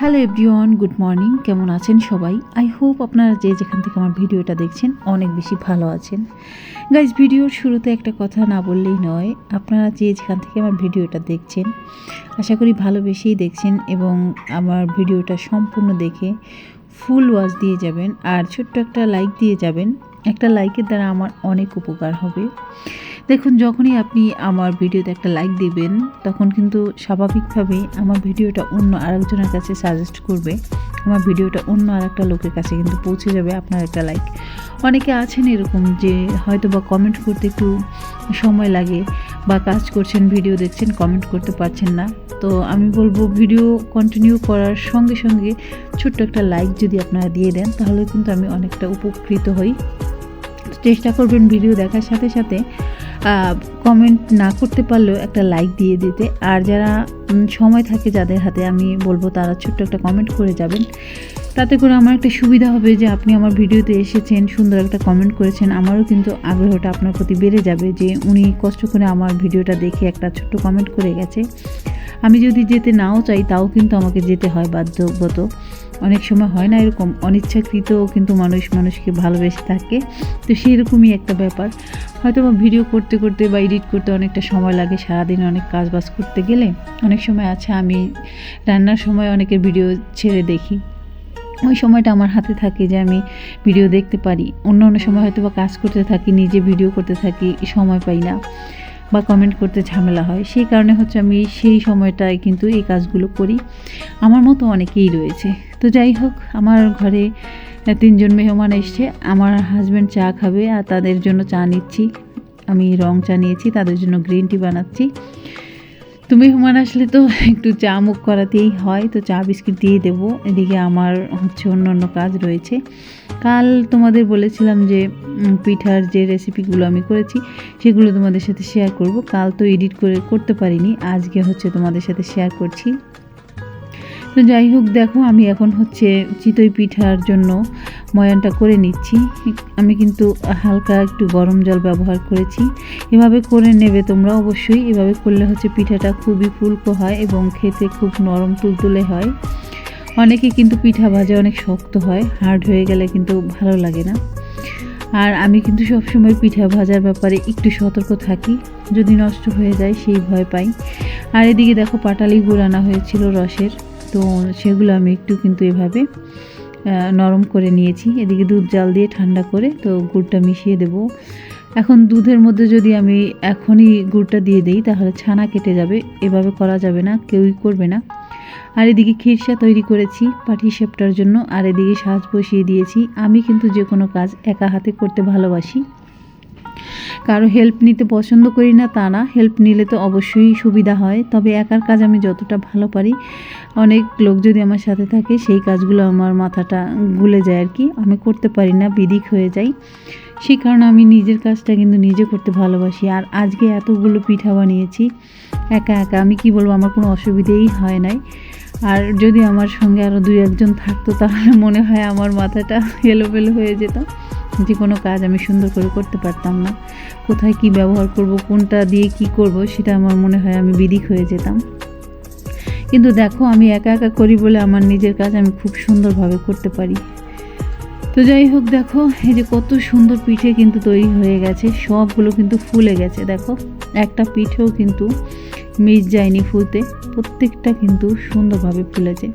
Hello everyone, good morning. কেমন আছেন সবাই? আই হোপ আপনারা যে যেখান থেকে আমার ভিডিওটা দেখছেন, অনেক বেশি ভালো আছেন। গাইজ ভিডিওর শুরুতে একটা কথা না বললেই নয়, আপনারা যে যেখান থেকে আমার ভিডিওটা দেখছেন, আশা করি ভালোবেসেই দেখছেন এবং আমার ভিডিওটা সম্পূর্ণ দেখে ফুল ওয়াচ দিয়ে যাবেন, আর ছোট্ট একটা লাইক দিয়ে যাবেন। একটা লাইকের দ্বারা আমার অনেক উপকার হবে। দেখুন, যখনই আপনি আমার ভিডিওতে একটা লাইক দিবেন, তখন কিন্তু স্বাভাবিকভাবেই আমার ভিডিওটা অন্য আরেকজনের কাছে সাজেস্ট করবে। আমার ভিডিওটা অন্য আরেকটা লোকের কাছে কিন্তু পৌঁছে যাবে আপনার একটা লাইক অনেকে আছেন এরকম যে হয়তো বা কমেন্ট করতে একটু সময় লাগে বা কাজ করছেন ভিডিও দেখছেন কমেন্ট করতে পারছেন না। তো আমি বলব ভিডিও কন্টিনিউ করার সঙ্গে সঙ্গে ছোট্ট একটা লাইক যদি আপনারা দিয়ে দেন, তাহলে কিন্তু আমি অনেকটা উপকৃত হই। চেষ্টা করবেন ভিডিও দেখার সাথে সাথে কমেন্ট না করতে পারলেও একটা লাইক দিয়ে দিতে। আর যারা সময় থাকে যাদের হাতে, আমি বলব তারা ছোট্ট একটা কমেন্ট করে যাবেন। তাতে করে আমার একটা সুবিধা হবে যে আপনি আমার ভিডিওতে এসেছেন, সুন্দর একটা কমেন্ট করেছেন, আমারও কিন্তু আগ্রহটা আপনার প্রতি বেড়ে যাবে যে উনি কষ্ট করে আমার ভিডিওটা দেখে একটা ছোট্ট কমেন্ট করে গেছে। আমি যদি যেতে নাও চাই, তাও কিন্তু আমাকে যেতে হয় বাধ্যগত অনেক সময় হয় না এরকম অনিচ্ছাকৃত কিন্তু মানুষ মানুষকে ভালোবেসে থাকে। তো সেরকমই একটা ব্যাপার। হয়তো ভিডিও করতে করতে বা এডিট করতে অনেকটা সময় লাগে, সারাদিন অনেক কাজ বাজ করতে গেলে। অনেক সময় আছে আমি রান্নার সময় অনেকের ভিডিও ছেড়ে দেখি। ওই সময়টা আমার হাতে থাকে যে আমি ভিডিও দেখতে পারি। অন্য অন্য সময় হয়তো বা কাজ করতে থাকি, নিজে ভিডিও করতে থাকি, সময় পাই না বা কমেন্ট করতে ঝামেলা হয়। সেই কারণে হচ্ছে আমি সেই সময়টায় কিন্তু এই কাজগুলো করি। আমার মতো অনেকেই রয়েছে। তো যাই হোক, আমার ঘরে তিনজন মেহমান এসছে। আমার হাজব্যান্ড চা খাবে আর তাদের জন্য চা নিচ্ছি। আমি রং চা নিয়েছি, তাদের জন্য গ্রিন টি বানাচ্ছি। তো মেহমান আসলে তো একটু চা মুখ করাতেই হয়, তো চা বিস্কিট দিয়ে দেব। এদিকে আমার হচ্ছে অন্য অন্য কাজ রয়েছে। কাল তোমাদের বলেছিলাম যে পিঠার যে রেসিপিগুলো আমি করেছি, সেগুলো তোমাদের সাথে শেয়ার করব। কাল তো এডিট করে, করতে পারিনি। আজকে হচ্ছে তোমাদের সাথে শেয়ার করছি। তো যাই হোক, দেখো, আমি এখন হচ্ছে চিতই পিঠার জন্য ময়ানটা করে নিচ্ছি। আমি কিন্তু হালকা একটু গরম জল ব্যবহার করেছি। এভাবে করে নেবে তোমরা অবশ্যই। এভাবে করলে হচ্ছে পিঠাটা খুবই ফুলকো হয় এবং খেতে খুব নরম তুলতুলে হয়। অনেকে কিন্তু পিঠা ভাজা অনেক শক্ত হয়, হার্ড হয়ে গেলে কিন্তু ভালো লাগে না। আর আমি কিন্তু সবসময় পিঠা ভাজার ব্যাপারে একটু সতর্ক থাকি, যদি নষ্ট হয়ে যায় সেই ভয় পাই। আর এদিকে দেখো, পাটালি গুড় আনা হয়েছিল রসের। তো সেগুলো আমি একটু কিন্তু এভাবে নরম করে নিয়েছি। এদিকে দুধ জাল দিয়ে ঠান্ডা করে তো গুড়টা মিশিয়ে দেব। এখন দুধের মধ্যে যদি আমি এখনই গুড়টা দিয়ে দিই, তাহলে ছানা কেটে যাবে। এভাবে করা যাবে না, কেউই করবে না। আর এদিকে খিরসা তৈরি করেছি পাটি সেপটার জন্য। আর এদিকে সাজ বসিয়ে দিয়েছি। আমি কিন্তু যে কোনো কাজ একা হাতে করতে ভালোবাসি। কারও হেল্প নিতে পছন্দ করি না তা না হেল্প নিলে তো অবশ্যই সুবিধা হয়। তবে একার কাজ আমি যতটা ভালো পারি, অনেক লোক যদি আমার সাথে থাকে, সেই কাজগুলো আমার মাথাটা গুলে যায় আর কি। আমি করতে পারি না বিদিক হয়ে যাই। সেই কারণে আমি নিজের কাজটা কিন্তু নিজে করতে ভালোবাসি। আর আজকে এতগুলো পিঠা বানিয়েছি, একা একা, আমি কি বলব, আমার কোনো অসুবিধেই হয় নাই। আর যদি আমার সঙ্গে আরও দুই একজন থাকতো, তাহলে মনে হয় আমার মাথাটা এলোমেলো হয়ে যেত। যে কোনো কাজ আমি সুন্দর করে করতে পারতাম না। কোথায় কি ব্যবহার করব, কোনটা দিয়ে কি করব, সেটা আমার মনে হয় আমি বিদিক হয়ে যেতাম। কিন্তু দেখো, আমি একা একা করি বলে আমার নিজের কাজ আমি খুব সুন্দরভাবে করতে পারি। তো যাই হোক, দেখো, এই যে কত সুন্দর পিঠে কিন্তু তৈরি হয়ে গেছে, সবগুলো কিন্তু ফুলে গেছে, দেখো। একটা পিঠেও কিন্তু মিস যায়নি ফুলতে, প্রত্যেকটা কিন্তু সুন্দরভাবে ফুলেছে।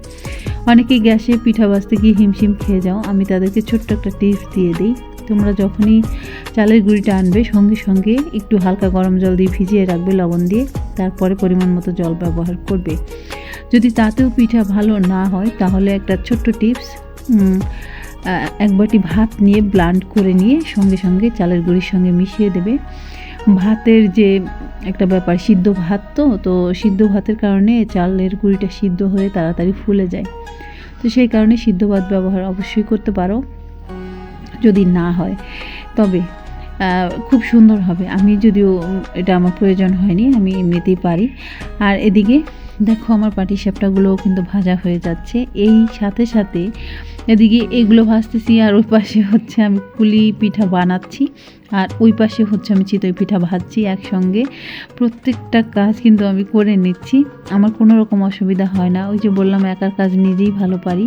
অনেকেই গ্যাসে পিঠা বাজতে গিয়ে হিমশিম খেয়ে যাও, আমি তাদেরকে ছোট্ট একটা টিপস দিয়ে দিই। তোমরা যখনই চালের গুঁড়িটা আনবে, সঙ্গে সঙ্গে একটু হালকা গরম জল দিয়ে ভিজিয়ে রাখবে লবণ দিয়ে, তারপরে পরিমাণ মতো জল ব্যবহার করবে। যদি তাতেও পিঠা ভালো না হয়, তাহলে একটা ছোট্ট টিপস এক বাটি ভাত নিয়ে ব্লান্ড করে নিয়ে সঙ্গে সঙ্গে চালের গুঁড়ির সঙ্গে মিশিয়ে দেবে। ভাতের যে একটা ব্যাপার, সিদ্ধ ভাত তো তো সিদ্ধ ভাতের কারণে চালের গুঁড়িটা সিদ্ধ হয়ে তাড়াতাড়ি ফুলে যায়। তো সেই কারণে সিদ্ধ ভাত ব্যবহার অবশ্যই করতে পারো। যদি না হয়, তবে খুব সুন্দর হবে। আমি যদিও এটা আমার প্রয়োজন হয়নি, আমি এমনিতেই পারি। আর এদিকে, দেখো আমার পাটি সাপটাগুলোও কিন্তু ভাজা হয়ে যাচ্ছে। এই সাথে সাথে এদিকে এগুলো ভাজতেছি আর ওই পাশে হচ্ছে আমি পুলি পিঠা বানাচ্ছি। আর ওই পাশে হচ্ছে আমি চিতই পিঠা ভাজছি একসঙ্গে। প্রত্যেকটা কাজ কিন্তু আমি করে নিচ্ছি। আমার কোনো রকম অসুবিধা হয় না। ওই যে বললাম, একার কাজ নিজেই ভালো পারি।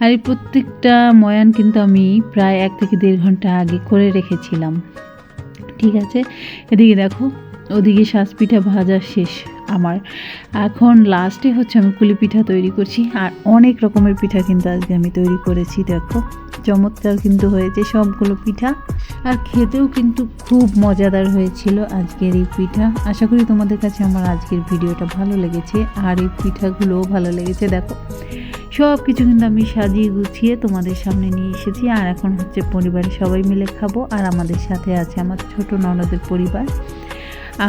আর এই প্রত্যেকটা ময়ান কিন্তু আমি প্রায় এক থেকে দেড় ঘণ্টা আগে করে রেখেছিলাম। ঠিক আছে? এদিকে দেখো, ওদিকে শ্বাস পিঠা ভাজা শেষ আমার। এখন লাস্টে হচ্ছে আমি কুলি পিঠা তৈরি করছি। আর অনেক রকমের পিঠা কিন্তু আজকে আমি তৈরি করেছি, দেখো। চমৎকার কিন্তু হয়েছে সবগুলো পিঠা। আর খেতেও কিন্তু খুব মজাদার হয়েছিল আজকের এই পিঠা। আশা করি তোমাদের কাছে আমার আজকের ভিডিওটা ভালো লেগেছে। আর এই পিঠাগুলোও ভালো লেগেছে, দেখো। সব কিছু কিন্তু আমি সাজিয়ে গুছিয়ে তোমাদের সামনে নিয়ে এসেছি। আর এখন হচ্ছে পরিবারের সবাই মিলে খাব, আর আমাদের সাথে আছে আমার ছোট ননদের পরিবার।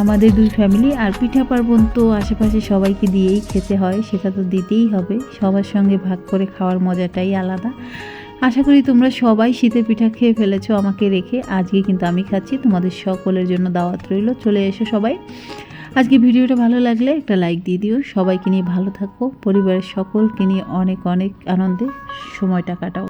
আমাদের দুই ফ্যামিলি আর পিঠা পার্বণ তো আশেপাশে সবাইকে দিয়েই খেতে হয়, সেটা তো দিতেই হবে। সবার সঙ্গে ভাগ করে খাওয়ার মজাটাই আলাদা। আশা করি তোমরা সবাই শীতের পিঠা খেয়ে ফেলেছো আমাকে রেখে। আজকে কিন্তু আমি খাচ্ছি, তোমাদের সকলের জন্য দাওয়াত রইল। চলে এসো সবাই। আজকে ভিডিওটা ভালো লাগলে একটা লাইক দিয়ে দিও। সবাইকে নিয়ে ভালো থাকো। পরিবারের সকলকে নিয়ে অনেক অনেক আনন্দে সময়টা কাটাও।